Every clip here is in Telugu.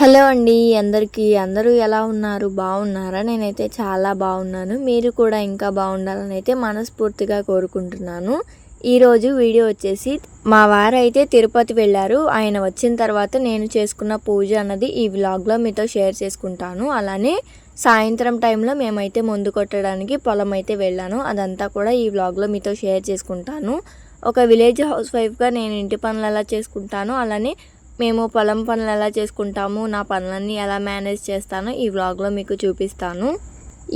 హలో అండి అందరికీ. అందరూ ఎలా ఉన్నారు? బాగున్నారా? నేనైతే చాలా బాగున్నాను. మీరు కూడా ఇంకా బాగుండాలని అయితే మనస్ఫూర్తిగా కోరుకుంటున్నాను. ఈరోజు వీడియో వచ్చేసి మా వారైతే తిరుపతి వెళ్ళారు. ఆయన వచ్చిన తర్వాత నేను చేసుకున్న పూజ అన్నది ఈ వ్లాగ్లో మీతో షేర్ చేసుకుంటాను. అలానే సాయంత్రం టైంలో మేమైతే ముందు కొట్టడానికి పొలం అయితే వెళ్ళాను. అదంతా కూడా ఈ వ్లాగ్లో మీతో షేర్ చేసుకుంటాను. ఒక విలేజ్ హౌస్ వైఫ్గా నేను ఇంటి పనులు ఎలా చేసుకుంటాను. అలానే మేము పొలం పనులు ఎలా చేసుకుంటాము నా పనులన్నీ ఎలా మేనేజ్ చేస్తానో ఈ వ్లాగ్లో మీకు చూపిస్తాను.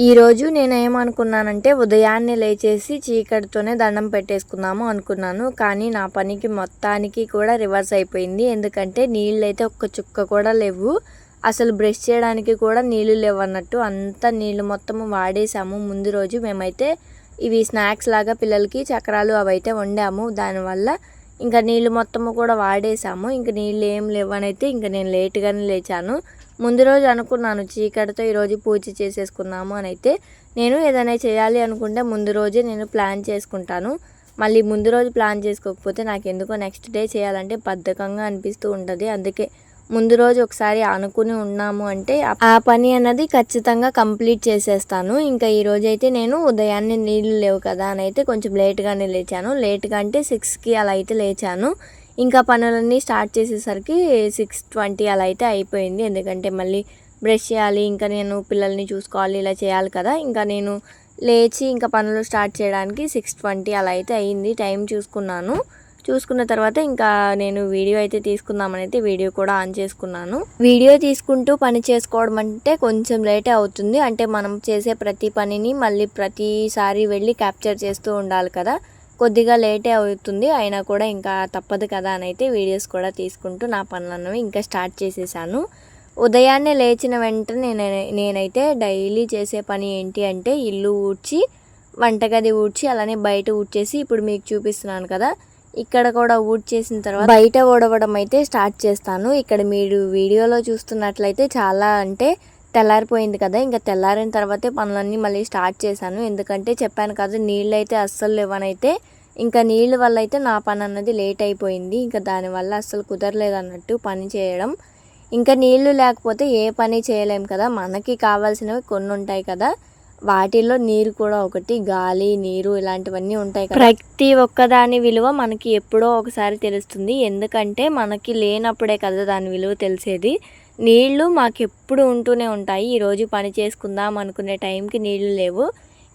ఈరోజు నేనేమనుకున్నానంటే ఉదయాన్నే లేచేసి చీకటితోనే దండం పెట్టేసుకుందాము అనుకున్నాను. కానీ నా పనికి మొత్తానికి కూడా రివర్స్ అయిపోయింది. ఎందుకంటే నీళ్ళు అయితే ఒక్క చుక్క కూడా లేవు. అసలు బ్రష్ చేయడానికి కూడా నీళ్ళు లేవు అన్నట్టు అంత నీళ్ళు మొత్తం వాడేసాము ముందు రోజు మేమైతే ఇవి స్నాక్స్ లాగా పిల్లలకి చక్రాలు అవైతే వండాము. దానివల్ల ఇంకా నీళ్ళు మొత్తము కూడా వాడేసాము ఇంకా నీళ్ళు ఏం లేవనైతే ఇంకా నేను లేట్గానే లేచాను. ముందు రోజు అనుకున్నాను చీకటితో ఈరోజు పూజ చేసేసుకున్నాము అని అయితే నేను ఏదైనా చేయాలి అనుకుంటే ముందు రోజే నేను ప్లాన్ చేసుకుంటాను. మళ్ళీ ముందు రోజు ప్లాన్ చేసుకోకపోతే నాకు ఎందుకో నెక్స్ట్ డే చేయాలంటే బద్ధకంగా అనిపిస్తూ ఉంటుంది. అందుకే ముందు రోజు ఒకసారి అనుకుని ఉన్నాము అంటే ఆ పని అన్నది ఖచ్చితంగా కంప్లీట్ చేసేస్తాను. ఇంకా ఈ రోజు అయితే నేను ఉదయాన్నే నీళ్ళు లేవు కదా అని అయితే కొంచెం లేట్గానే లేచాను. లేట్గా అంటే సిక్స్కి అలా అయితే లేచాను. ఇంకా పనులన్నీ స్టార్ట్ చేసేసరికి సిక్స్ ట్వంటీ అలా అయితే అయిపోయింది. ఎందుకంటే మళ్ళీ బ్రష్ చేయాలి ఇంకా నేను పిల్లల్ని చూసుకోవాలి ఇలా చేయాలి కదా. ఇంకా నేను లేచి ఇంకా పనులు స్టార్ట్ చేయడానికి సిక్స్ ట్వంటీ అలా అయితే అయ్యింది టైం చూసుకున్నాను. చూసుకున్న తర్వాత ఇంకా నేను వీడియో అయితే తీసుకుందామని అయితే వీడియో కూడా ఆన్ చేసుకున్నాను. వీడియో తీసుకుంటూ పని చేసుకోవడం అంటే కొంచెం లేట్ అవుతుంది. అంటే మనం చేసే ప్రతి పనిని మళ్ళీ ప్రతిసారి వెళ్ళి క్యాప్చర్ చేస్తూ ఉండాలి కదా. కొద్దిగా లేటే అవుతుంది. అయినా కూడా ఇంకా తప్పదు కదా అని అయితే వీడియోస్ కూడా తీసుకుంటూ నా పనులను ఇంకా స్టార్ట్ చేసేసాను. ఉదయాన్నే లేచిన వెంటనే నేను నేనైతే డైలీ చేసే పని ఏంటి అంటే ఇల్లు ఊడ్చి వంటగది ఊడ్చి అలానే బయట ఊడ్చేసి ఇప్పుడు మీకు చూపిస్తున్నాను కదా. ఇక్కడ కూడా ఊడ్ చేసిన తర్వాత బయట ఊడవడం అయితే స్టార్ట్ చేస్తాను. ఇక్కడ మీరు వీడియోలో చూస్తున్నట్లయితే చాలా అంటే తెల్లారిపోయింది కదా. ఇంకా తెల్లారిన తర్వాతే పనులన్నీ మళ్ళీ స్టార్ట్ చేశాను. ఎందుకంటే చెప్పాను కదా నీళ్ళు అయితే అస్సలు లేవనైతే ఇంకా నీళ్ళ వల్ల అయితే నా పని అన్నది లేట్ అయిపోయింది. ఇంకా దానివల్ల అస్సలు కుదరలేదు అన్నట్టు పని చేయడం. ఇంకా నీళ్ళు లేకపోతే ఏ పని చేయలేం కదా. మనకి కావాల్సినవి కొన్ని ఉంటాయి కదా. వాటిల్లో నీరు కూడా ఒకటి గాలి నీరు ఇలాంటివన్నీ ఉంటాయి ప్రతి ఒక్కదాని విలువ మనకి ఎప్పుడో ఒకసారి తెలుస్తుంది. ఎందుకంటే మనకి లేనప్పుడే కదా దాని విలువ తెలిసేది. నీళ్ళు మాకు ఎప్పుడు ఉంటూనే ఉంటాయి. ఈరోజు పని చేసుకుందాం అనుకునే టైంకి నీళ్ళు లేవు.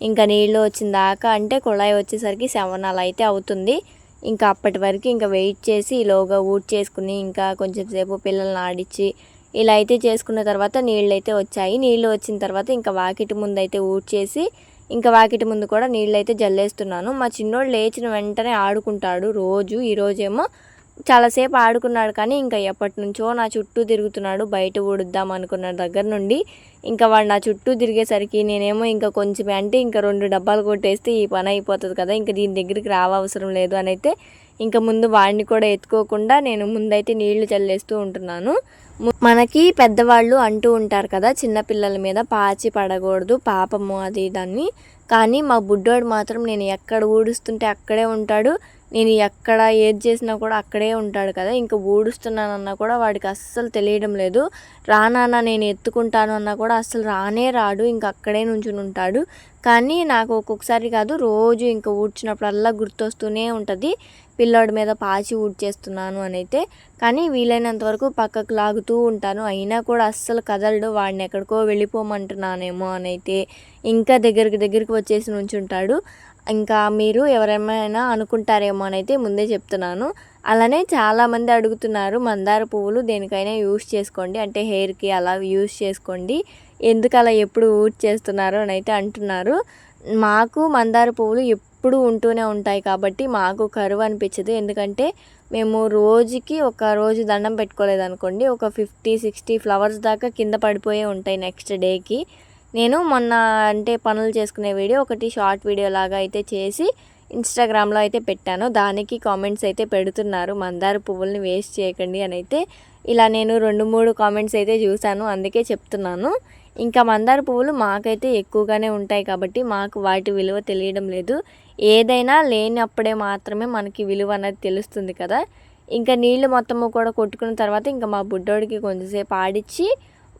ఇంకా నీళ్ళు వచ్చిన దాకా అంటే కుళాయి వచ్చేసరికి సెవెన్ అలా అయితే అవుతుంది. ఇంకా అప్పటి వరకు ఇంకా వెయిట్ చేసి ఈలోగా ఊడ్ చేసుకుని ఇంకా కొంచెం సేపు పిల్లల్ని ఆడించి ఇలా అయితే చేసుకున్న తర్వాత నీళ్ళు అయితే వచ్చాయి. నీళ్ళు వచ్చిన తర్వాత ఇంకా వాకిటి ముందు అయితే ఊడ్చేసి ఇంకా వాకిటి ముందు కూడా నీళ్ళు అయితే జల్లేస్తున్నాను. మా చిన్నోడు లేచిన వెంటనే ఆడుకుంటాడు రోజు. ఈరోజేమో చాలాసేపు ఆడుకున్నాడు కానీ ఇంకా ఎప్పటి నుంచో నా చుట్టూ తిరుగుతున్నాడు. బయట ఊడుద్దాం అనుకున్న దగ్గర నుండి ఇంకా వాడు నా చుట్టూ తిరిగేసరికి నేనేమో ఇంకా కొంచెం అంటే ఇంకా రెండు డబ్బాలు కొట్టేస్తే ఈ పని అయిపోతుంది కదా ఇంకా దీని దగ్గరికి రావవసరం లేదు అని అయితే ఇంకా ముందు వాడిని కూడా ఎత్తుకోకుండా నేను ముందైతే నీళ్ళు చల్లేస్తూ ఉంటున్నాను. మనకి పెద్దవాళ్ళు అంటూ ఉంటారు కదా చిన్నపిల్లల మీద పాచి పడకూడదు పాపము అది దాన్ని కానీ మా బుడ్డోడు మాత్రం నేను ఎక్కడ ఊడుస్తుంటే అక్కడే ఉంటాడు. నేను ఎక్కడ ఏది చేసినా కూడా అక్కడే ఉంటాడు కదా. ఇంకా ఊడుస్తున్నానన్నా కూడా వాడికి అస్సలు తెలియడం లేదు. రానానా నేను ఎత్తుకుంటాను అన్నా కూడా అస్సలు రానే రాడు ఇంకా అక్కడే నుంచుని ఉంటాడు. కానీ నాకు ఒక్కొక్కసారి కాదు రోజు ఇంకా ఊడ్చినప్పుడల్లా గుర్తొస్తూనే ఉంటుంది. పిల్లోడి మీద పాచి ఊడ్చేస్తున్నాను అని అయితే కానీ వీలైనంత వరకు పక్కకు లాగుతూ ఉంటాను. అయినా కూడా అస్సలు కదలడు. వాడిని ఎక్కడికో వెళ్ళిపోమంటున్నానేమో అని అయితే ఇంకా దగ్గరికి దగ్గరికి వచ్చేసి నుంచుంటాడు. ఇంకా మీరు ఎవరేమైనా అనుకుంటారేమో అని అయితే ముందే చెప్తున్నాను. అలానే చాలామంది అడుగుతున్నారు మందార పువ్వులు దేనికైనా యూస్ చేసుకోండి. అంటే హెయిర్కి అలా యూస్ చేసుకోండి. ఎందుకు అలా ఎప్పుడు యూజ్ చేస్తున్నారు అని అయితే అంటున్నారు. మాకు మందార పువ్వులు ఎప్పుడు ఉంటూనే ఉంటాయి కాబట్టి మాకు కరువు అనిపించదు. ఎందుకంటే మేము రోజుకి ఒక రోజు దండం పెట్టుకోలేదు అనుకోండి ఒక ఫిఫ్టీ సిక్స్టీ ఫ్లవర్స్ దాకా కింద పడిపోయే ఉంటాయి నెక్స్ట్ డేకి. నేను మొన్న అంటే పనులు చేసుకునే వీడియో ఒకటి షార్ట్ వీడియో లాగా అయితే చేసి ఇన్స్టాగ్రామ్లో అయితే పెట్టాను. దానికి కామెంట్స్ అయితే పెడుతున్నారు. మందార పువ్వుల్ని వేస్ట్ చేయకండి అని అయితే ఇలా నేను రెండు మూడు కామెంట్స్ అయితే చూశాను. అందుకే చెప్తున్నాను. ఇంకా మందార పువ్వులు మాకైతే ఎక్కువగానే ఉంటాయి కాబట్టి మాకు వాటి విలువ తెలియడం లేదు. ఏదైనా లేనప్పుడే మాత్రమే మనకి విలువ అనేది తెలుస్తుంది కదా. ఇంకా నీళ్ళు మొత్తము కూడా కొట్టుకున్న తర్వాత ఇంకా మా బుడ్డోడికి కొంచెంసేపు ఆడిచ్చి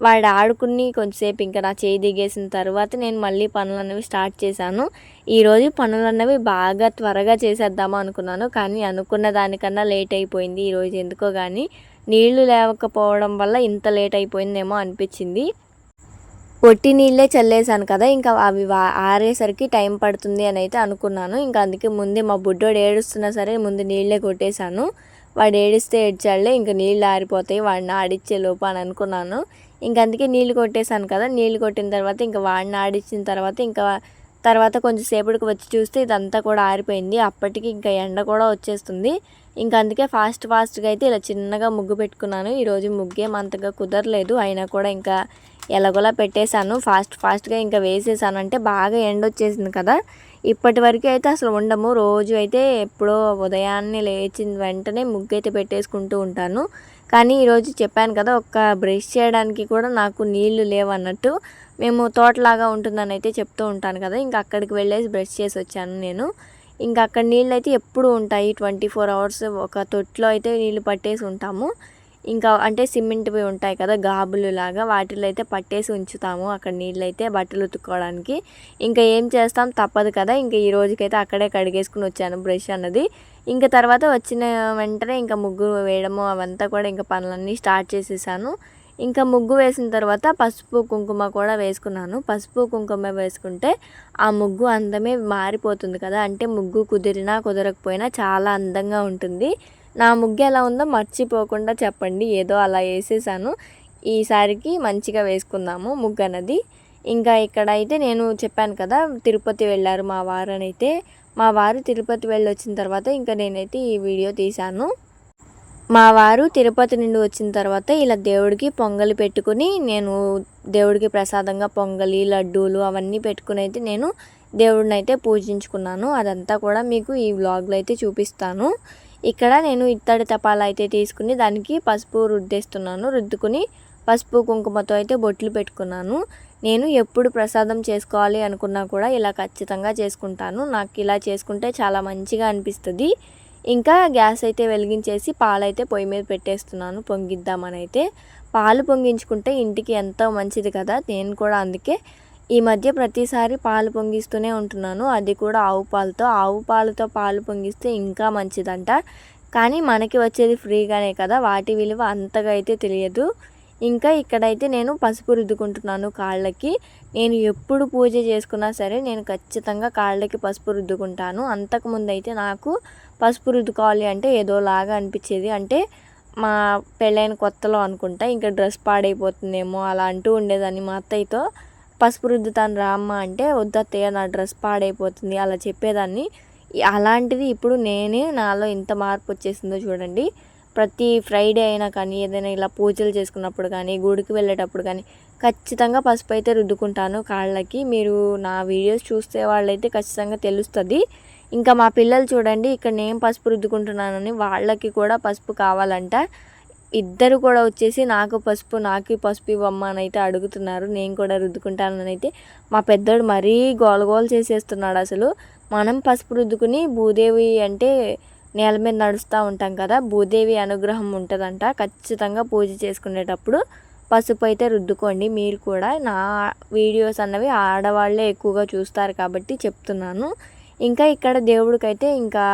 వాడు ఆడుకుని కొంచెంసేపు ఇంకా నా చేయి దిగేసిన తర్వాత నేను మళ్ళీ పనులు అనేవి స్టార్ట్ చేశాను. ఈరోజు పనులు అన్నవి బాగా త్వరగా చేసేద్దామా అనుకున్నాను. కానీ అనుకున్న దానికన్నా లేట్ అయిపోయింది ఈరోజు ఎందుకో కానీ నీళ్ళు లేకపోవడం వల్ల ఇంత లేట్ అయిపోయిందేమో అనిపించింది. పొట్టి నీళ్ళే చల్లేసాను కదా ఇంకా అవి ఆరేసరికి టైం పడుతుంది అని అయితే అనుకున్నాను. ఇంకా అందుకే ముందే మా బుడ్డోడు ఏడుస్తున్నా సరే ముందు నీళ్ళే కొట్టేశాను. వాడు ఏడిస్తే ఏడ్చాడులే ఇంకా నీళ్ళు ఆరిపోతాయి వాడిని ఆడిచ్చే లోపు అని అనుకున్నాను. ఇంక అందుకే నీళ్ళు కొట్టేశాను కదా నీళ్ళు కొట్టిన తర్వాత ఇంకా వాడిని ఆడిచ్చిన తర్వాత ఇంకా తర్వాత కొంచెం సేపటికి వచ్చి చూస్తే ఇదంతా కూడా ఆరిపోయింది. అప్పటికి ఇంకా ఎండ కూడా వచ్చేస్తుంది. ఇంకా అందుకే ఫాస్ట్ ఫాస్ట్గా అయితే ఇలా చిన్నగా ముగ్గు పెట్టుకున్నాను. ఈరోజు ముగ్గేం అంతగా కుదరలేదు. అయినా కూడా ఇంకా ఎలాగోలా పెట్టేశాను. ఫాస్ట్ ఫాస్ట్గా ఇంకా వేసేసాను. అంటే బాగా ఎండ వచ్చేసింది కదా. ఇప్పటి వరకు అయితే అసలు ఉండము. రోజు అయితే ఎప్పుడో ఉదయాన్నే లేచిన వెంటనే ముగ్గు అయితే పెట్టేసుకుంటూ ఉంటాను. కానీ ఈరోజు చెప్పాను కదా ఒక్క బ్రష్ చేయడానికి కూడా నాకు నీళ్ళు లేవన్నట్టు మేము తోటలాగా ఉంటుందని అయితే చెప్తూ ఉంటాను కదా. ఇంకా అక్కడికి వెళ్ళేసి బ్రష్ చేసి వచ్చాను నేను. ఇంకా అక్కడ నీళ్ళు అయితే ఎప్పుడు ఉంటాయి. ట్వంటీ ఫోర్ అవర్స్ ఒక తొట్లో అయితే నీళ్ళు పట్టేసి ఉంటాము. ఇంకా అంటే సిమెంట్వి ఉంటాయి కదా గాబులు లాగా వాటిలో అయితే పట్టేసి ఉంచుతాము అక్కడ నీళ్ళు అయితే బట్టలు ఉతుక్కోవడానికి. ఇంకా ఏం చేస్తాం? తప్పదు కదా ఇంకా ఈ రోజుకైతే అక్కడే కడిగేసుకుని వచ్చాను బ్రష్ అన్నది. ఇంకా తర్వాత వచ్చిన వెంటనే ఇంకా ముగ్గు వేయడము అవంతా కూడా ఇంకా పనులన్నీ స్టార్ట్ చేసేసాను. ఇంకా ముగ్గు వేసిన తర్వాత పసుపు కుంకుమ కూడా వేసుకున్నాను. పసుపు కుంకుమ వేసుకుంటే ఆ ముగ్గు అందమే మారిపోతుంది కదా. అంటే ముగ్గు కుదిరినా కుదరకపోయినా చాలా అందంగా ఉంటుంది. నా ముగ్గు ఎలా ఉందో మర్చిపోకుండా చెప్పండి. ఏదో అలా వేసేసాను. ఈసారికి మంచిగా వేసుకుందాము ముగ్గు అన్నది. ఇంకా ఇక్కడ అయితే నేను చెప్పాను కదా తిరుపతి వెళ్ళారు మా వారనైతే మా వారు తిరుపతి వెళ్ళి వచ్చిన తర్వాత ఇంకా నేనైతే ఈ వీడియో తీశాను. మా వారు తిరుపతి నుండి వచ్చిన తర్వాత ఇలా దేవుడికి పొంగలి పెట్టుకుని నేను దేవుడికి ప్రసాదంగా పొంగలి లడ్డూలు అవన్నీ పెట్టుకుని అయితే నేను దేవుడిని అయితే పూజించుకున్నాను. అదంతా కూడా మీకు ఈ వ్లాగ్లో అయితే చూపిస్తాను. ఇక్కడ నేను ఇత్తడి తపాలు అయితే తీసుకుని దానికి పసుపు రుద్దేస్తున్నాను. రుద్దుకుని పసుపు కుంకుమతో అయితే బొట్లు పెట్టుకున్నాను. నేను ఎప్పుడు ప్రసాదం చేసుకోవాలి అనుకున్నా కూడా ఇలా ఖచ్చితంగా చేసుకుంటాను. నాకు ఇలా చేసుకుంటే చాలా మంచిగా అనిపిస్తుంది. ఇంకా గ్యాస్ అయితే వెలిగించేసి పాలైతే పొయ్యి మీద పెట్టేస్తున్నాను పొంగిద్దామని అయితే పాలు పొంగించుకుంటే ఇంటికి ఎంతో మంచిది కదా నేను కూడా అందుకే ఈ మధ్య ప్రతిసారి పాలు పొంగిస్తూనే ఉంటున్నాను. అది కూడా ఆవు పాలతో ఆవు పాలతో పాలు పొంగిస్తే ఇంకా మంచిదంట. కానీ మనకి వచ్చేది ఫ్రీగానే కదా వాటి విలువ అంతగా అయితే తెలియదు. ఇంకా ఇక్కడైతే నేను పసుపు రుద్దుకుంటున్నాను కాళ్ళకి. నేను ఎప్పుడు పూజ చేసుకున్నా సరే నేను ఖచ్చితంగా కాళ్ళకి పసుపు రుద్దుకుంటాను. అంతకుముందు అయితే నాకు పసుపు రుద్దుకోవాలి అంటే ఏదోలాగా అనిపించేది. అంటే మా పెళ్ళైన కొత్తలో అనుకుంటా ఇంకా డ్రెస్ పాడైపోతుందేమో అలా అంటూ ఉండేదాన్ని. మా అత్తయ్యతో పసుపు రుద్దుతాను రామ్మ అంటే వద్దత్తయ్య నా డ్రెస్ పాడైపోతుంది అలా చెప్పేదాన్ని. అలాంటిది ఇప్పుడు నేనే నాలో ఇంత మార్పు వచ్చేసిందో చూడండి. ప్రతి ఫ్రైడే అయినా కానీ ఏదైనా ఇలా పూజలు చేసుకున్నప్పుడు కానీ గుడికి వెళ్ళేటప్పుడు కానీ ఖచ్చితంగా పసుపు అయితే రుద్దుకుంటాను. కాళ్ళకి మీరు నా వీడియోస్ చూస్తే వాళ్ళైతే ఖచ్చితంగా తెలుస్తుంది. ఇంకా మా పిల్లలు చూడండి ఇక్కడ నేను పసుపు రుద్దుకుంటున్నానని వాళ్ళకి కూడా పసుపు కావాలంట. ఇద్దరు కూడా వచ్చేసి నాకు పసుపు నాకు పసుపు ఇవ్వమ్మ అని అయితే అడుగుతున్నారు. నేను కూడా రుద్దుకుంటానని అయితే మా పెద్దోడు మరీ గోలగోలు చేసేస్తున్నాడు అసలు. మనం పసుపు రుద్దుకుని భూదేవి అంటే నేల మీద నడుస్తూ ఉంటాం కదా భూదేవి అనుగ్రహం ఉంటుందంట. ఖచ్చితంగా పూజ చేసుకునేటప్పుడు పసుపు అయితే రుద్దుకోండి. మీరు కూడా నా వీడియోస్ అన్నవి ఆడవాళ్ళే ఎక్కువగా చూస్తారు కాబట్టి చెప్తున్నాను. ఇంకా ఇక్కడ దేవుడికైతే ఇంకా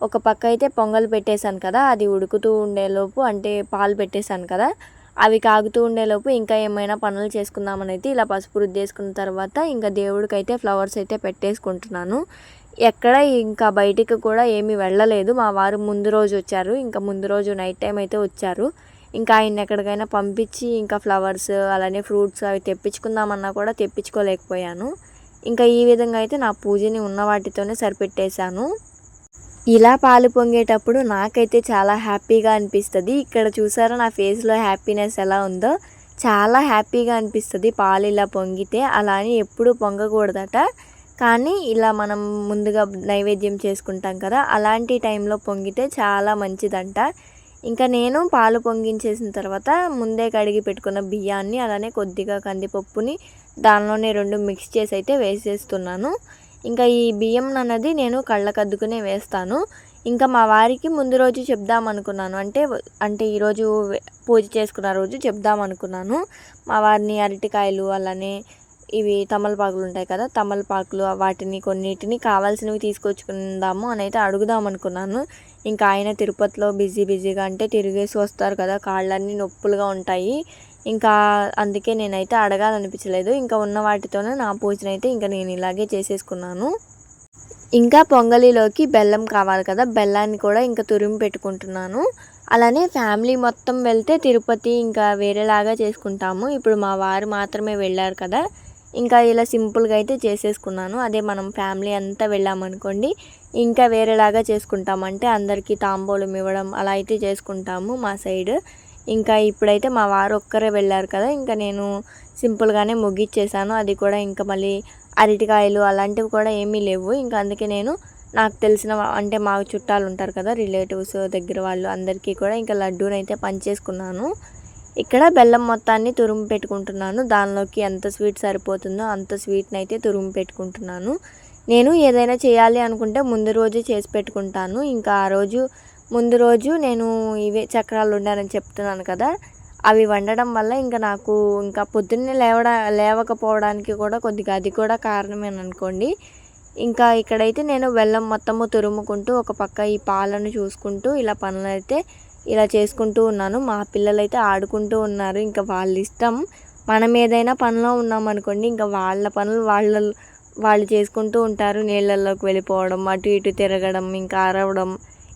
ఒక పక్క అయితే పొంగల్ పెట్టేశాను కదా అది ఉడుకుతూ ఉండేలోపు అంటే పాలు పెట్టేశాను కదా అవి కాగుతూ ఉండేలోపు ఇంకా ఏమైనా పనులు చేసుకుందామని అయితే ఇలా పసుపు రుద్దేసుకున్న తర్వాత ఇంకా దేవుడికైతే ఫ్లవర్స్ అయితే పెట్టేసుకుంటున్నాను. ఎక్కడ ఇంకా బయటికి కూడా ఏమీ వెళ్ళలేదు. మా వారు ముందు రోజు వచ్చారు. ఇంకా ముందు రోజు నైట్ టైం అయితే వచ్చారు. ఇంకా ఆయన ఎక్కడికైనా పంపించి ఇంకా ఫ్లవర్స్ అలానే ఫ్రూట్స్ అవి తెప్పించుకుందామన్నా కూడా తెప్పించుకోలేకపోయాను. ఇంకా ఈ విధంగా అయితే నా పూజని ఉన్న వాటితోనే సరిపెట్టేశాను. ఇలా పాలు పొంగేటప్పుడు నాకైతే చాలా హ్యాపీగా అనిపిస్తుంది. ఇక్కడ చూసారా నా ఫేస్లో హ్యాపీనెస్ ఎలా ఉందో? చాలా హ్యాపీగా అనిపిస్తుంది పాలు ఇలా పొంగితే. అలా అని ఎప్పుడు పొంగకూడదట. కానీ ఇలా మనం ముందుగా నైవేద్యం చేసుకుంటాం కదా అలాంటి టైంలో పొంగితే చాలా మంచిదంట. ఇంకా నేను పాలు పొంగించేసిన తర్వాత ముందే కడిగి పెట్టుకున్న బియ్యాన్ని అలానే కొద్దిగా కందిపప్పుని దానిలోనే రెండు మిక్స్ చేసి అయితే వేసేస్తున్నాను. ఇంకా ఈ బియ్యం అన్నది నేను కళ్ళకద్దుకునే వేస్తాను. ఇంకా మా వారికి ముందు రోజు చెప్దాం అనుకున్నాను. అంటే అంటే ఈరోజు పూజ చేసుకున్న రోజు చెప్దాం అనుకున్నాను. మా వారిని అరటికాయలు అలానే ఇవి తమలపాకులు ఉంటాయి కదా తమలపాకులు వాటిని కొన్నిటిని కావాల్సినవి తీసుకొచ్చుకుందాము అని అయితే అడుగుదాం అనుకున్నాను. ఇంకా ఆయన తిరుపతిలో బిజీ బిజీగా అంటే తిరిగేసి వస్తారు కదా కాళ్ళన్నీ నొప్పులుగా ఉంటాయి. ఇంకా అందుకే నేనైతే అడగాలనిపించలేదు. ఇంకా ఉన్న వాటితోనే నా పూజనైతే ఇంకా నేను ఇలాగే చేసేసుకున్నాను. ఇంకా పొంగలిలోకి బెల్లం కావాలి కదా బెల్లాన్ని కూడా ఇంకా తురిమి పెట్టుకుంటున్నాను. అలానే ఫ్యామిలీ మొత్తం వెళ్తే తిరుపతి ఇంకా వేరేలాగా చేసుకుంటాము. ఇప్పుడు మా వారు మాత్రమే వెళ్ళారు కదా ఇంకా ఇలా సింపుల్గా అయితే చేసేసుకున్నాను. అదే మనం ఫ్యామిలీ అంతా వెళ్ళామనుకోండి ఇంకా వేరేలాగా చేసుకుంటామంటే అందరికీ తాంబూలం ఇవ్వడం అలా అయితే చేసుకుంటాము మా సైడ్. ఇంకా ఇప్పుడైతే మా వారు ఒక్కరే వెళ్ళారు కదా ఇంకా నేను సింపుల్గానే ముగిచ్చేసాను. అది కూడా ఇంకా మళ్ళీ అరటికాయలు అలాంటివి కూడా ఏమీ లేవు. ఇంకా అందుకే నేను నాకు తెలిసిన అంటే మా చుట్టాలు ఉంటారు కదా రిలేటివ్స్ దగ్గర వాళ్ళు అందరికీ కూడా ఇంకా లడ్డూనైతే పంచేసుకున్నాను. ఇక్కడ బెల్లం మొత్తాన్ని తురుము పెట్టుకుంటున్నాను. దానిలోకి ఎంత స్వీట్ సరిపోతుందో అంత స్వీట్ని అయితే తురుము పెట్టుకుంటున్నాను. నేను ఏదైనా చేయాలి అనుకుంటే ముందు రోజు చేసి పెట్టుకుంటాను. ఇంకా ఆ రోజు ముందు రోజు నేను ఇవే చక్రాలు ఉండాలని చెప్తున్నాను కదా అవి వండడం వల్ల ఇంకా నాకు ఇంకా పొద్దున్నే లేవడ లేవకపోవడానికి కూడా కొద్దిగా అది కూడా కారణమేననుకోండి. ఇంకా ఇక్కడైతే నేను బెల్లం మొత్తము తురుముకుంటూ ఒక పక్క ఈ పాలను చూసుకుంటూ ఇలా పనులు అయితే ఇలా చేసుకుంటూ ఉన్నాను. మా పిల్లలైతే ఆడుకుంటూ ఉన్నారు. ఇంకా వాళ్ళ ఇష్టం మనం ఏదైనా పనిలో ఉన్నామనుకోండి ఇంకా వాళ్ళ పనులు వాళ్ళ వాళ్ళు చేసుకుంటూ ఉంటారు. నీళ్ళల్లోకి వెళ్ళిపోవడం అటు ఇటు తిరగడం ఇంకా అరవడం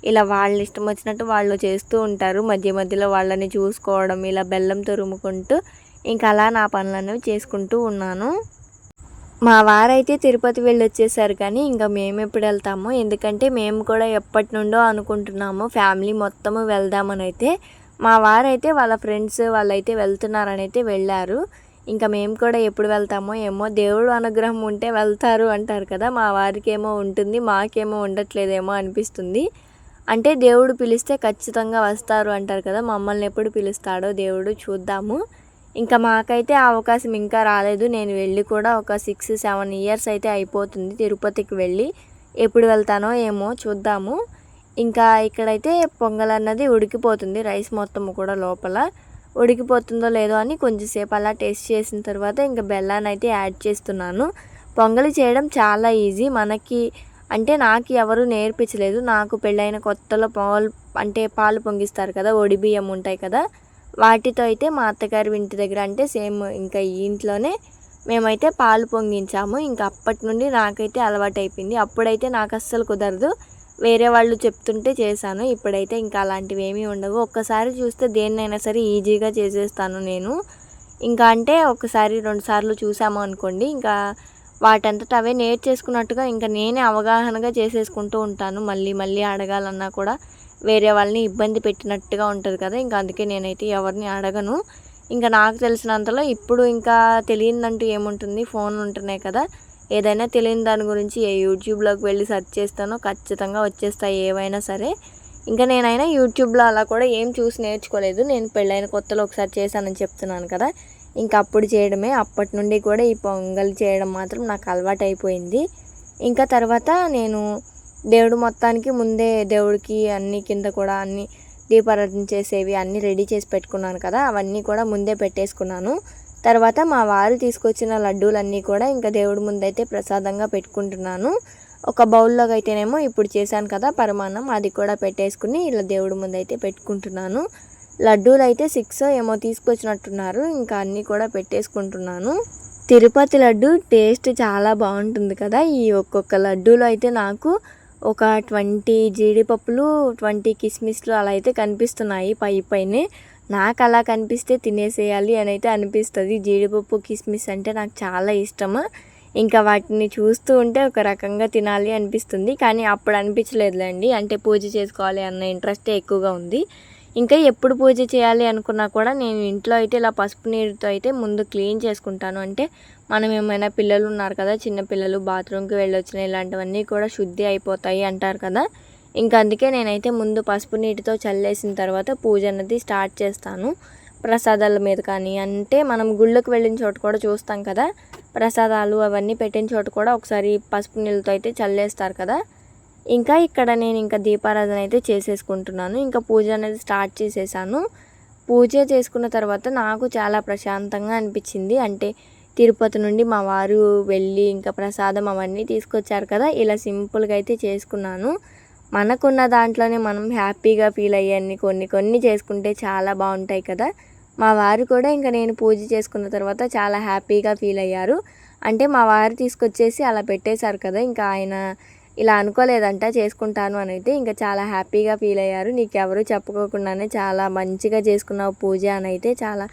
ఇలా వాళ్ళ ఇష్టం వచ్చినట్టు వాళ్ళు చేస్తూ ఉంటారు. మధ్య మధ్యలో వాళ్ళని చూసుకోవడం ఇలా బెల్లం తురుముకుంటూ ఇంకా అలా నా పనులను చేసుకుంటూ ఉన్నాను. మా వారైతే తిరుపతి వెళ్ళి వచ్చేసారు కానీ ఇంకా మేము ఎప్పుడు వెళ్తాము. ఎందుకంటే మేము కూడా ఎప్పటి నుండో అనుకుంటున్నాము ఫ్యామిలీ మొత్తము వెళ్దామని అయితే. మా వారైతే వాళ్ళ ఫ్రెండ్స్ వాళ్ళైతే వెళ్తున్నారని అయితే వెళ్ళారు. ఇంకా మేము కూడా ఎప్పుడు వెళ్తామో ఏమో దేవుడు అనుగ్రహం ఉంటే వెళ్తారు అంటారు కదా. మా వారికి ఏమో ఉంటుంది మాకేమో ఉండట్లేదేమో అనిపిస్తుంది. అంటే దేవుడు పిలిస్తే ఖచ్చితంగా వస్తారు అంటారు కదా. మమ్మల్ని ఎప్పుడు పిలుస్తాడో దేవుడు చూద్దాము. ఇంకా మాకైతే ఆ అవకాశం ఇంకా రాలేదు. నేను వెళ్ళి కూడా ఒక సిక్స్ సెవెన్ ఇయర్స్ అయితే అయిపోతుంది తిరుపతికి వెళ్ళి. ఎప్పుడు వెళ్తానో ఏమో చూద్దాము. ఇంకా ఇక్కడైతే పొంగల్ అన్నది ఉడికిపోతుంది రైస్ మొత్తం కూడా లోపల. ఉడికిపోతుందో లేదో అని కొంచెంసేపు అలా టేస్ట్ చేసిన తర్వాత ఇంకా బెల్లాన్ని అయితే యాడ్ చేస్తున్నాను. పొంగలి చేయడం చాలా ఈజీ. మనకి అంటే నాకు ఎవరు నేర్పించలేదు. నాకు పెళ్ళైన కొత్తలో పాలు అంటే పాలు పొంగిస్తారు కదా ఒడి బియ్యం ఉంటాయి కదా. వాటితో అయితే మా అత్తగారి ఇంటి దగ్గర అంటే సేమ్ ఇంకా ఈ ఇంట్లోనే మేమైతే పాలు పొంగించాము. ఇంకా అప్పటి నుండి నాకైతే అలవాటు అయిపోయింది అప్పుడైతే నాకు అస్సలు కుదరదు. వేరే వాళ్ళు చెప్తుంటే చేశాను. ఇప్పుడైతే ఇంకా అలాంటివి ఏమీ ఉండవు. ఒక్కసారి చూస్తే దేన్నైనా సరే ఈజీగా చేసేస్తాను నేను. ఇంకా అంటే ఒకసారి రెండు సార్లు చూసాము అనుకోండి ఇంకా వాటంతట అవే నేర్చేసుకున్నట్టుగా ఇంకా నేనే అవగాహనగా చేసేసుకుంటూ ఉంటాను. మళ్ళీ మళ్ళీ అడగాలన్నా కూడా వేరే వాళ్ళని ఇబ్బంది పెట్టినట్టుగా ఉంటుంది కదా ఇంకా అందుకే నేనైతే ఎవరిని అడగను. ఇంకా నాకు తెలిసినంతలో ఇప్పుడు ఇంకా తెలియదంటూ ఏముంటుంది ఫోన్ ఉంటున్నాయి కదా. ఏదైనా తెలియని దాని గురించి ఏ యూట్యూబ్లోకి వెళ్ళి సెర్చ్ చేస్తానో ఖచ్చితంగా వచ్చేస్తాయి ఏవైనా సరే. ఇంకా నేనైనా యూట్యూబ్లో అలా కూడా ఏం చూసి నేర్చుకోలేదు. నేను పెళ్ళైన కొత్తలో ఒకసారి చేశానని చెప్తున్నాను కదా. ఇంకా అప్పుడు చేయడమే అప్పటి నుండి కూడా ఈ పొంగల్ చేయడం మాత్రం నాకు అలవాటు అయిపోయింది ఇంకా తర్వాత నేను దేవుడు మొత్తానికి ముందే దేవుడికి అన్ని కింద కూడా అన్ని దీపారాధన చేసేవి అన్నీ రెడీ చేసి పెట్టుకున్నాను కదా అవన్నీ కూడా ముందే పెట్టేసుకున్నాను. తర్వాత మా వారు తీసుకొచ్చిన లడ్డూలన్నీ కూడా ఇంకా దేవుడి ముందైతే ప్రసాదంగా పెట్టుకుంటున్నాను. ఒక బౌల్లోకి అయితేనేమో ఇప్పుడు చేశాను కదా పరమాన్నం అది కూడా పెట్టేసుకుని ఇలా దేవుడి ముందైతే పెట్టుకుంటున్నాను. లడ్డూలు అయితే సిక్స్ ఏమో తీసుకొచ్చినట్టున్నారు ఇంకా అన్నీ కూడా పెట్టేసుకుంటున్నాను. తిరుపతి లడ్డు టేస్ట్ చాలా బాగుంటుంది కదా ఈ ఒక్కొక్క లడ్డూలో అయితే నాకు ఒక ట్వంటీ జీడిపప్పులు ట్వంటీ కిస్మిస్లు అలా అయితే కనిపిస్తున్నాయి పై పైనే. నాకు అలా కనిపిస్తే తినేసేయాలి అని అయితే అనిపిస్తుంది. జీడిపప్పు కిస్మిస్ అంటే నాకు చాలా ఇష్టము. ఇంకా వాటిని చూస్తూ ఉంటే ఒక రకంగా తినాలి అనిపిస్తుంది. కానీ అప్పుడు అనిపించలేదులేండి. అంటే పూజ చేసుకోవాలి అన్న ఇంట్రెస్టే ఎక్కువగా ఉంది. ఇంకా ఎప్పుడు పూజ చేయాలి అనుకున్నా కూడా నేను ఇంట్లో అయితే ఇలా పసుపు నీరుతో అయితే ముందు క్లీన్ చేసుకుంటాను. అంటే మనం ఏమైనా పిల్లలు ఉన్నారు కదా చిన్న పిల్లలు బాత్రూమ్కి వెళ్ళొచ్చిన ఇలాంటివన్నీ కూడా శుద్ధి అయిపోతాయి అంటారు కదా. ఇంకా అందుకే నేనైతే ముందు పసుపు నీటితో చల్లేసిన తర్వాత పూజ అన్నది స్టార్ట్ చేస్తాను. ప్రసాదాల మీద కానీ అంటే మనం గుళ్ళకు వెళ్ళిన చోట కూడా చూస్తాం కదా ప్రసాదాలు అవన్నీ పెట్టిన చోట కూడా ఒకసారి పసుపు నీళ్ళతో అయితే చల్లేస్తారు కదా. ఇంకా ఇక్కడ నేను ఇంకా దీపారాధన అయితే చేసేసుకుంటున్నాను. ఇంకా పూజ అనేది స్టార్ట్ చేసేసాను. పూజ చేసుకున్న తర్వాత నాకు చాలా ప్రశాంతంగా అనిపించింది. అంటే తిరుపతి నుండి మా వారు వెళ్ళి ఇంకా ప్రసాదం అవన్నీ తీసుకొచ్చారు కదా ఇలా సింపుల్గా అయితే చేసుకున్నాను. మనకున్న దాంట్లోనే మనం హ్యాపీగా ఫీల్ అయ్యాన్ని కొన్ని కొన్ని చేసుకుంటే చాలా బాగుంటాయి కదా. మా వారు కూడా ఇంకా నేను పూజ చేసుకున్న తర్వాత చాలా హ్యాపీగా ఫీల్ అయ్యారు. అంటే మా వారు తీసుకొచ్చేసి అలా పెట్టేశారు కదా ఇంకా ఆయన ఇలా అనుకోలేదంట చేసుకుంటాను అని అయితే ఇంకా చాలా హ్యాపీగా ఫీల్ అయ్యారు. నీకు ఎవరు చెప్పుకోకుండానే చాలా మంచిగా చేసుకున్నావు పూజ అని అయితే చాలా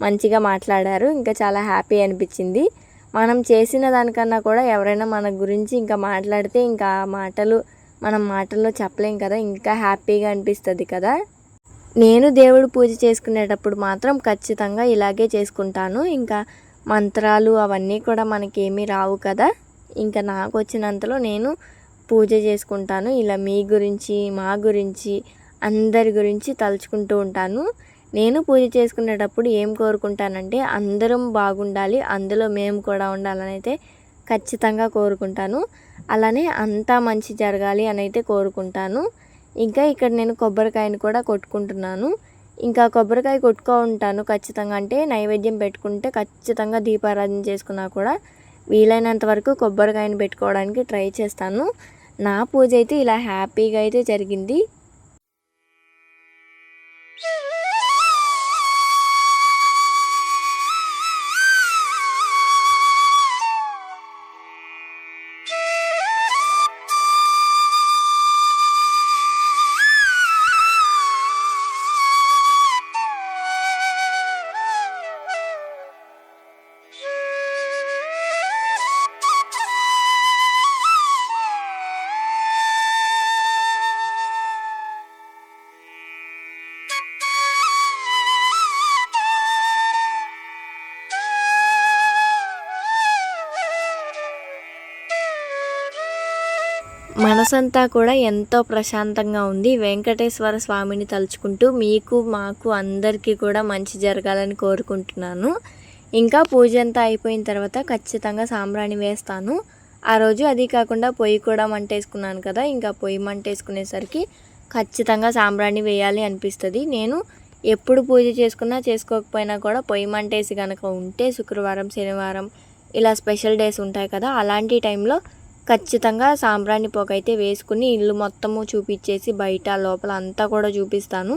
మంచిగా మాట్లాడారు. ఇంకా చాలా హ్యాపీ అనిపించింది. మనం చేసిన దానికన్నా కూడా ఎవరైనా మన గురించి ఇంకా మాట్లాడితే ఇంకా మాటలు మనం మాటల్లో చెప్పలేం కదా ఇంకా హ్యాపీగా అనిపిస్తుంది కదా. నేను దేవుడు పూజ చేసుకునేటప్పుడు మాత్రం ఖచ్చితంగా ఇలాగే చేసుకుంటాను. ఇంకా మంత్రాలు అవన్నీ కూడా మనకేమీ రావు కదా. ఇంకా నాకు వచ్చినంతలో నేను పూజ చేసుకుంటాను. ఇలా మీ గురించి మా గురించి అందరి గురించి తలుచుకుంటూ ఉంటాను. నేను పూజ చేసుకునేటప్పుడు ఏం కోరుకుంటానంటే అందరం బాగుండాలి అందులో మేము కూడా ఉండాలని అయితే ఖచ్చితంగా కోరుకుంటాను. అలానే అంతా మంచి జరగాలి అని అయితే కోరుకుంటాను. ఇంకా ఇక్కడ నేను కొబ్బరికాయని కూడా కొట్టుకుంటున్నాను. ఇంకా కొబ్బరికాయ కొట్టుకో ఉంటాను ఖచ్చితంగా. అంటే నైవేద్యం పెట్టుకుంటే ఖచ్చితంగా దీపారాధన చేసుకున్నా కూడా వీలైనంత వరకు కొబ్బరికాయని పెట్టుకోవడానికి ట్రై చేస్తాను. నా పూజ అయితే ఇలా హ్యాపీగా అయితే జరిగింది. మనసంతా కూడా ఎంతో ప్రశాంతంగా ఉంది. వెంకటేశ్వర స్వామిని తలుచుకుంటూ మీకు మాకు అందరికీ కూడా మంచి జరగాలని కోరుకుంటున్నాను. ఇంకా పూజ అంతా అయిపోయిన తర్వాత ఖచ్చితంగా సాంబ్రాణి వేస్తాను. ఆ రోజు అది కాకుండా పొయ్యి కూడా మంటేసుకున్నాను కదా ఇంకా పొయ్యి మంటేసుకునేసరికి ఖచ్చితంగా సాంబ్రాణి వేయాలి అనిపిస్తుంది. నేను ఎప్పుడు పూజ చేసుకున్నా చేసుకోకపోయినా కూడా పొయ్యి మంటేసి కనుక ఉంటే శుక్రవారం శనివారం ఇలా స్పెషల్ డేస్ ఉంటాయి కదా అలాంటి టైంలో ఖచ్చితంగా సాంబ్రాణి పొగ అయితే వేసుకుని ఇల్లు మొత్తము చూపించేసి బయట లోపల అంతా కూడా చూపిస్తాను.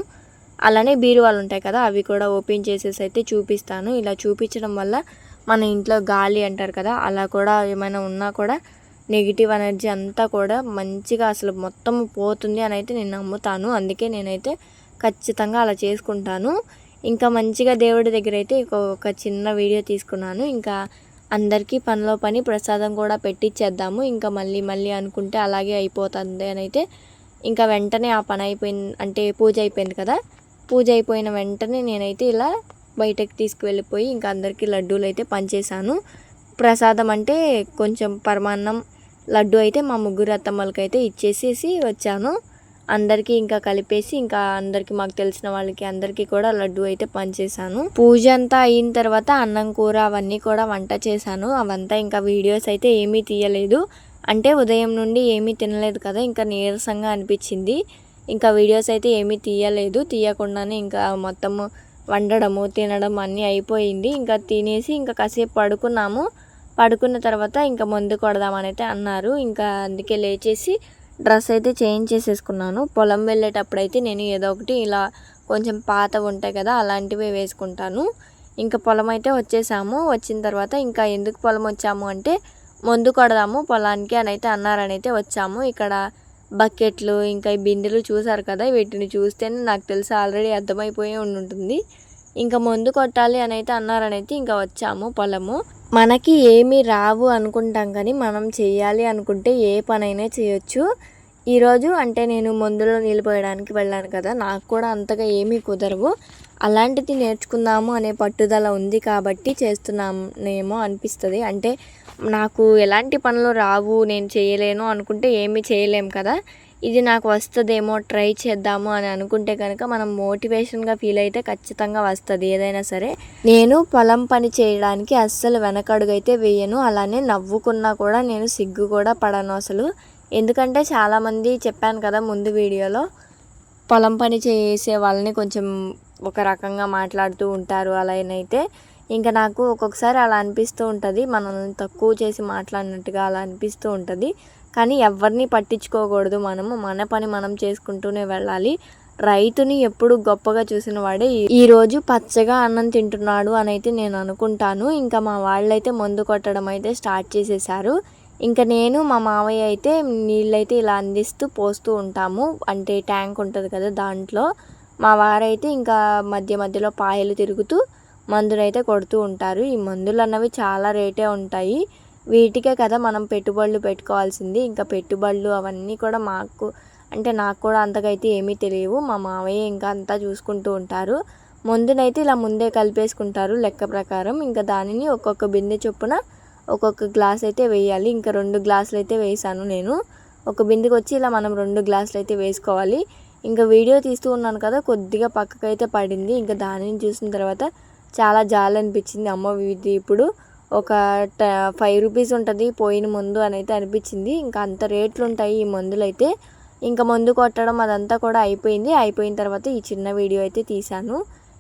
అలానే బీరువాలు ఉంటాయి కదా అవి కూడా ఓపెన్ చేసేసి అయితే చూపిస్తాను. ఇలా చూపించడం వల్ల మన ఇంట్లో గాలి అంటారు కదా అలా కూడా ఏమైనా ఉన్నా కూడా నెగిటివ్ ఎనర్జీ అంతా కూడా మంచిగా అసలు మొత్తం పోతుంది అని అయితే నేను నమ్ముతాను. అందుకే నేనైతే ఖచ్చితంగా అలా చేసుకుంటాను. ఇంకా మంచిగా దేవుడి దగ్గర అయితే ఒక చిన్న వీడియో తీసుకున్నాను. ఇంకా అందరికీ పనిలో పని ప్రసాదం కూడా పెట్టిచ్చేద్దాము. ఇంకా మళ్ళీ మళ్ళీ అనుకుంటే అలాగే అయిపోతుంది అని అయితే ఇంకా వెంటనే ఆ పని అయిపోయింది అంటే పూజ అయిపోయింది కదా. పూజ అయిపోయిన వెంటనే నేనైతే ఇలా బయటకు తీసుకువెళ్ళిపోయి ఇంకా అందరికీ లడ్డూలు అయితే పంచేశాను. ప్రసాదం అంటే కొంచెం పరమాన్నం లడ్డు అయితే మా ముగ్గురు అత్తమ్మలకైతే ఇచ్చేసేసి వచ్చాను. అందరికీ ఇంకా కలిపేసి ఇంకా అందరికీ మాకు తెలిసిన వాళ్ళకి అందరికీ కూడా లడ్డు అయితే పనిచేశాను పూజ అంతా అయిన తర్వాత అన్నం కూర అవన్నీ కూడా వంట చేశాను. అవంతా ఇంకా వీడియోస్ అయితే ఏమీ తీయలేదు. అంటే ఉదయం నుండి ఏమీ తినలేదు కదా ఇంకా నీరసంగా అనిపించింది. ఇంకా వీడియోస్ అయితే ఏమీ తీయలేదు. తీయకుండానే ఇంకా మొత్తము వండడము తినడం అన్నీ అయిపోయింది. ఇంకా తినేసి ఇంకా కాసేపు పడుకున్నాము. పడుకున్న తర్వాత ఇంకా ముందు కొడదామని అయితే అన్నారు. ఇంకా అందుకే లేచేసి డ్రెస్ అయితే చేంజ్ చేసేసుకున్నాను. పొలం వెళ్ళేటప్పుడు అయితే నేను ఏదో ఒకటి ఇలా కొంచెం పాత ఉంటాయి కదా అలాంటివి వేసుకుంటాను. ఇంకా పొలం అయితే వచ్చేసాము. వచ్చిన తర్వాత ఇంకా ఎందుకు పొలం వచ్చాము అంటే ముందు కొడదాము. పొలానికి అని అయితే అన్నారని అయితే వచ్చాము. ఇక్కడ బకెట్లు ఇంకా ఈ బిందెలు చూసారు కదా వీటిని చూస్తేనే నాకు తెలిసి ఆల్రెడీ అర్థమైపోయి ఉంటుంది ఇంకా మందు కొట్టాలి అని అయితే అన్నారని అయితే ఇంకా వచ్చాము పొలము. మనకి ఏమి రావు అనుకుంటాం కానీ మనం చేయాలి అనుకుంటే ఏ పనైనా చేయొచ్చు. ఈరోజు అంటే నేను మందులో నిలిపోయడానికి వెళ్ళాను కదా నాకు కూడా అంతగా ఏమీ కుదరవు. అలాంటిది నేర్చుకుందాము అనే పట్టుదల ఉంది కాబట్టి చేస్తున్నామేమో అనిపిస్తుంది. అంటే నాకు ఎలాంటి పనులు రావు నేను చేయలేను అనుకుంటే ఏమీ చేయలేం కదా. ఇది నాకు వస్తుందేమో ట్రై చేద్దాము అని అనుకుంటే కనుక మనం మోటివేషన్గా ఫీల్ అయితే ఖచ్చితంగా వస్తుంది ఏదైనా సరే. నేను పొలం పని చేయడానికి అస్సలు వెనకడుగైతే వేయను. అలానే నవ్వుకున్నా కూడా నేను సిగ్గు కూడా పడను అసలు. ఎందుకంటే చాలామంది చెప్పాను కదా ముందు వీడియోలో పొలం పని చేసే వాళ్ళని కొంచెం ఒక రకంగా మాట్లాడుతూ ఉంటారు అలానైతే ఇంకా నాకు ఒక్కొక్కసారి అలా అనిపిస్తూ ఉంటుంది మనల్ని తక్కువ చేసి మాట్లాడినట్టుగా అలా అనిపిస్తూ ఉంటుంది. కానీ ఎవరిని పట్టించుకోకూడదు మనము మన పని మనం చేసుకుంటూనే వెళ్ళాలి. రైతుని ఎప్పుడు గొప్పగా చూసిన వాడే ఈరోజు పచ్చగా అన్నం తింటున్నాడు అని అయితే నేను అనుకుంటాను. ఇంకా మా వాళ్ళైతే మందు కొట్టడం అయితే స్టార్ట్ చేసేసారు. ఇంకా నేను మా మావయ్య అయితే నీళ్ళైతే ఇలా అందిస్తూ పోస్తూ ఉంటాము. అంటే ట్యాంక్ ఉంటుంది కదా దాంట్లో. మా వారైతే ఇంకా మధ్య మధ్యలో పాయలు తిరుగుతూ మందులైతే కొడుతూ ఉంటారు. ఈ మందులు అన్నవి చాలా రేటే ఉంటాయి. వీటికే కదా మనం పెట్టుబడులు పెట్టుకోవాల్సింది. ఇంకా పెట్టుబడులు అవన్నీ కూడా మాకు అంటే నాకు కూడా అంతకైతే ఏమీ తెలియవు. మా మావయ్య ఇంకా అంతా చూసుకుంటూ ఉంటారు. ముందునైతే ఇలా ముందే కలిపేసుకుంటారు లెక్క ప్రకారం. ఇంకా దానిని ఒక్కొక్క బిందె చొప్పున ఒక్కొక్క గ్లాస్ అయితే వేయాలి. ఇంకా రెండు గ్లాసులు అయితే వేసాను నేను. ఒక బిందెకి వచ్చి ఇలా మనం రెండు గ్లాసులు అయితే వేసుకోవాలి. ఇంకా వీడియో తీస్తూ ఉన్నాను కదా కొద్దిగా పక్కకైతే పడింది. ఇంకా దానిని చూసిన తర్వాత చాలా జాలి అనిపించింది. అమ్మ ఇది ఇప్పుడు ఒక ట ఫైవ్ రూపీస్ ఉంటుంది పోయిన మందు అని అయితే అనిపించింది. ఇంకా అంత రేట్లు ఉంటాయి ఈ మందులు అయితే. ఇంకా మందు కొట్టడం అదంతా కూడా అయిపోయింది. అయిపోయిన తర్వాత ఈ చిన్న వీడియో అయితే తీశాను.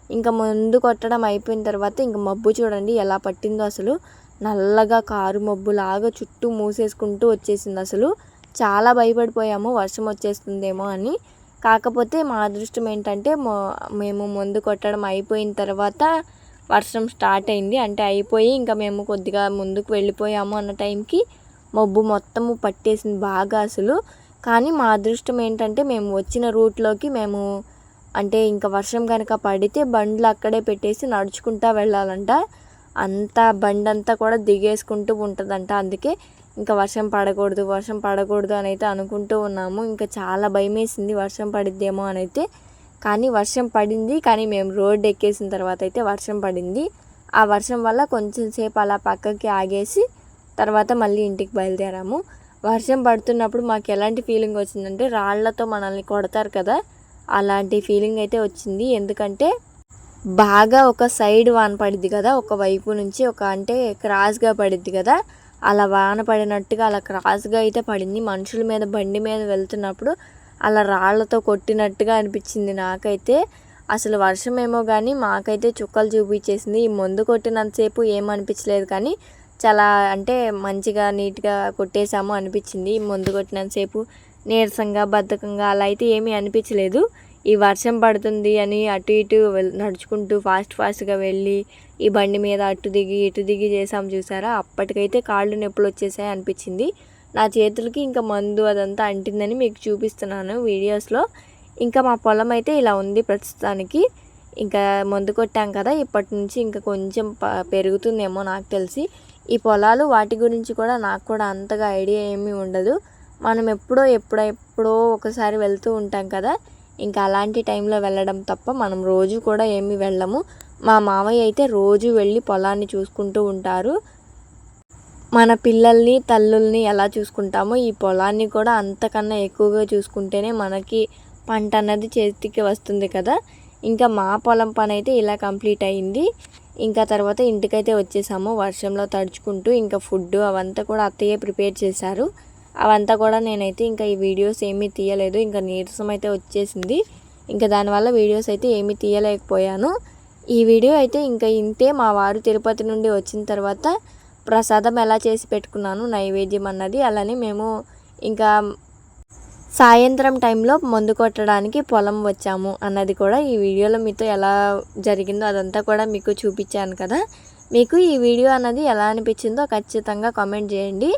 ఇంకా మందు కొట్టడం అయిపోయిన తర్వాత ఇంకా మబ్బు చూడండి ఎలా పట్టిందో అసలు. నల్లగా కారు మబ్బులాగా చుట్టూ మూసేసుకుంటూ వచ్చేసింది అసలు. చాలా భయపడిపోయాము వర్షం వచ్చేస్తుందేమో అని. కాకపోతే మా అదృష్టం ఏంటంటే మేము మందు కొట్టడం అయిపోయిన తర్వాత వర్షం స్టార్ట్ అయింది. అంటే అయిపోయి ఇంకా మేము కొద్దిగా ముందుకు వెళ్ళిపోయాము అన్న టైంకి మబ్బు మొత్తము పట్టేసింది బాగా అసలు. కానీ మా అదృష్టం ఏంటంటే మేము వచ్చిన రూట్లోకి మేము అంటే ఇంకా వర్షం కనుక పడితే బండ్లు అక్కడే పెట్టేసి నడుచుకుంటా వెళ్ళాలంట. అంతా బండంతా కూడా దిగేసుకుంటూ ఉంటుందంట. అందుకే ఇంకా వర్షం పడకూడదు వర్షం పడకూడదు అని అయితే అనుకుంటూ ఉన్నాము. ఇంకా చాలా భయం వేసింది వర్షం పడిద్దేమో అని అయితే కానీ వర్షం పడింది. కానీ మేము రోడ్డు ఎక్కేసిన తర్వాత అయితే వర్షం పడింది. ఆ వర్షం వల్ల కొంచెం సేపు అలా పక్కకి ఆగేసి తర్వాత మళ్ళీ ఇంటికి బయలుదేరాము. వర్షం పడుతున్నప్పుడు మాకు ఎలాంటి ఫీలింగ్ వచ్చిందంటే రాళ్ళతో మనల్ని కొడతారు కదా. అలాంటి ఫీలింగ్ అయితే వచ్చింది. ఎందుకంటే బాగా ఒక సైడ్ వాన పడిద్ది కదా ఒక వైపు నుంచి ఒక అంటే క్రాస్గా పడిద్ది కదా అలా వాన పడినట్టుగా అలా క్రాస్గా అయితే పడింది. మనుషుల మీద బండి మీద వెళ్తున్నప్పుడు అలా రాళ్ళతో కొట్టినట్టుగా అనిపించింది నాకైతే. అసలు వర్షం ఏమో కానీ మాకైతే చుక్కలు చూపించేసింది. ఈ మందు కొట్టినంతసేపు ఏమనిపించలేదు కానీ చాలా అంటే మంచిగా నీట్గా కొట్టేశాము అనిపించింది. మందు కొట్టినంతసేపు నీరసంగా బద్ధకంగా అలా అయితే ఏమీ అనిపించలేదు. ఈ వర్షం పడుతుంది అని అటు ఇటు నడుచుకుంటూ ఫాస్ట్ ఫాస్ట్గా వెళ్ళి ఈ బండి మీద అటు దిగి ఇటు దిగి చేసాం చూసారా? అప్పటికైతే కాళ్ళు నొప్పులు వచ్చేసాయి అనిపించింది. నా చేతులకి ఇంకా మందు అదంతా అంటిందని మీకు చూపిస్తున్నాను వీడియోస్లో. ఇంకా మా పొలం అయితే ఇలా ఉంది ప్రస్తుతానికి. ఇంకా మందు కొట్టాం కదా ఇప్పటి నుంచి ఇంకా కొంచెం పెరుగుతుందేమో నాకు తెలిసి. ఈ పొలాలు వాటి గురించి కూడా నాకు కూడా అంతగా ఐడియా ఏమీ ఉండదు. మనం ఎప్పుడో ఎప్పుడెప్పుడో ఒకసారి వెళ్తూ ఉంటాం కదా. ఇంకా అలాంటి టైంలో వెళ్ళడం తప్ప మనం రోజు కూడా ఏమి వెళ్ళము. మా మామయ్య అయితే రోజు వెళ్ళి పొలాన్ని చూసుకుంటూ ఉంటారు. మన పిల్లల్ని తల్లుల్ని ఎలా చూసుకుంటామో ఈ పొలాన్ని కూడా అంతకన్నా ఎక్కువగా చూసుకుంటేనే మనకి పంట అన్నది చేతికి వస్తుంది కదా. ఇంకా మా పొలం పని అయితే ఇలా కంప్లీట్ అయింది. ఇంకా తర్వాత ఇంటికైతే వచ్చేసాము వర్షంలో తడుచుకుంటూ ఇంకా ఫుడ్ అవంతా కూడా అత్తయ్య ప్రిపేర్ చేశారు. అవంతా కూడా నేనైతే ఇంకా ఈ వీడియోస్ ఏమీ తీయలేదు. ఇంకా నీరసం అయితే వచ్చేసింది. ఇంకా దానివల్ల వీడియోస్ అయితే ఏమీ తీయలేకపోయాను. ఈ వీడియో అయితే ఇంకా ఇంతే మా వారు తిరుపతి నుండి వచ్చిన తర్వాత ప్రసాదం ఎలా చేసి పెట్టుకున్నాను నైవేద్యం అన్నది అలానే మేము ఇంకా సాయంత్రం టైంలో మందు కొట్టడానికి పొలం వచ్చాము అన్నది కూడా ఈ వీడియోలో మీతో ఎలా జరిగిందో అదంతా కూడా మీకు చూపించాను కదా. మీకు ఈ వీడియో అన్నది ఎలా అనిపించిందో ఖచ్చితంగా కామెంట్ చేయండి.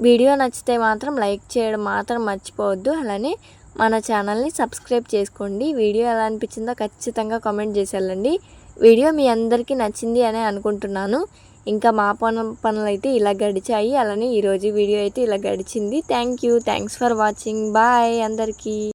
వీడియో నచ్చితే మాత్రం లైక్ చేయడం మాత్రం మర్చిపోవద్దు. అలానే మన ఛానల్ని సబ్స్క్రైబ్ చేసుకోండి. వీడియో ఎలా అనిపించిందో ఖచ్చితంగా కామెంట్ చేసేయాలండి వీడియో మీ అందరికీ నచ్చింది అని అనుకుంటున్నాను. ఇంకా మా పను పనులు అయితే ఇలా గడిచాయి. అలానే ఈరోజు వీడియో అయితే ఇలా గడిచింది. Thank you. Thanks for watching. Bye అందరికీ.